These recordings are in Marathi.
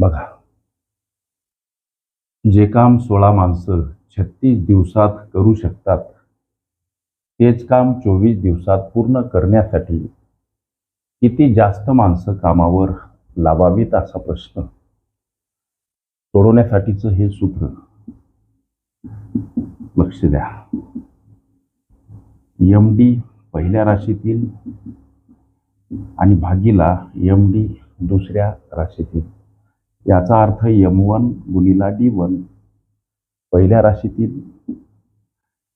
बघा. जे काम सोळा माणसं छत्तीस दिवसात करू शकतात तेच काम चोवीस दिवसात पूर्ण करण्यासाठी किती जास्त माणसं कामावर लावावीत असा प्रश्न सोडवण्यासाठीचं हे सूत्र. लक्ष द्या. एम डी पहिल्या राशीतील आणि भागीला एम डी दुसऱ्या राशीतील. याचा अर्थ यम वन गुणिला डी वन पहिल्या राशीतील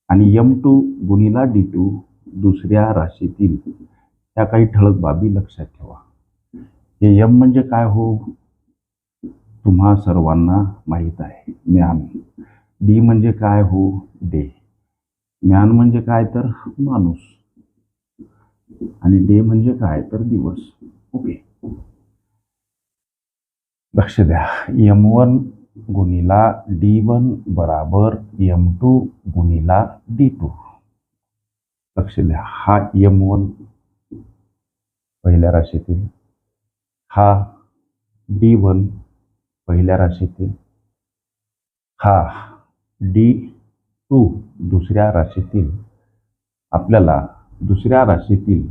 आणि यम टू गुणिला डी टू दुसऱ्या राशीतील. त्या काही ठळक बाबी लक्षात ठेवा. हे यम म्हणजे काय हो? तुम्हा सर्वांना माहीत आहे. ज्ञान डी म्हणजे काय हो? डे ज्ञान म्हणजे काय तर माणूस. आणि डे म्हणजे काय तर दिवस ओके लक्ष द्या. एम वन गुणिला डी वन बराबर एम टू गुणिला डी टू लक्ष द्या. हा एम वन पहिल्या राशीतील हा डी वन पहिल्या राशीतील हा डी टू दुसऱ्या राशीतील आपल्याला दुसऱ्या राशीतील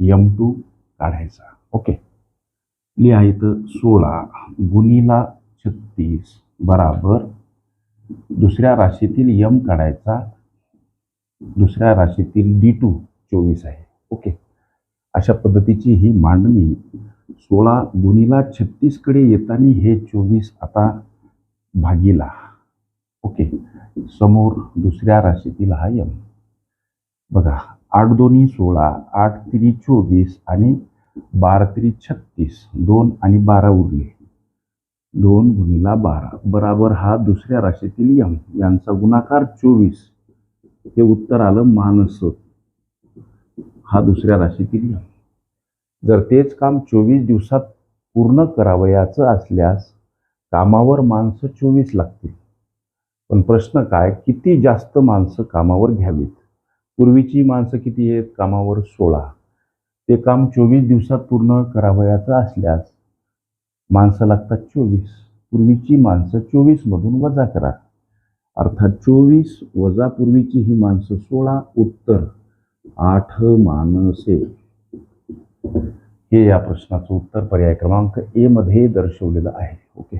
यम टू काढायचा. ओके? लिहायचं सोळा गुणीला छत्तीस बराबर दुसऱ्या राशीतील यम काढायचा दुसऱ्या राशीतील डी टू चोवीस आहे. ओके. अशा पद्धतीची ही मांडणी सोळा गुणीला छत्तीसकडे येताना हे चोवीस आता भागीला. ओके. समोर दुसऱ्या राशीतील हा यम. बघा आठ दोन्ही सोळा आठ तिरी चोवीस आणि बारा तरी छत्तीस. दोन आणि बारा उरले. दोन गुणिला बारा. बराबर हा दुसऱ्या राशीतील यम. यांचा गुणाकार चोवीस. हे उत्तर आलं मानस. हा दुसऱ्या राशीतील यम. जर तेच काम चोवीस दिवसात पूर्ण करावयाचं असल्यास कामावर माणसं चोवीस लागतील. पण प्रश्न काय? किती जास्त माणसं कामावर घ्यावीत? पूर्वीची माणसं किती आहेत? कामावर सोळा. ते काम चोवीस दिवसात पूर्ण करावयाचं असल्यास माणसं लागतात चोवीस. पूर्वीची माणसं चोवीसमधून वजा करा. अर्थात चोवीस वजा पूर्वीची ही माणसं सोळा उत्तर आठ माणसे. हे या प्रश्नाचं उत्तर पर्याय क्रमांक ए मध्ये दर्शवलेलं आहे. ओके.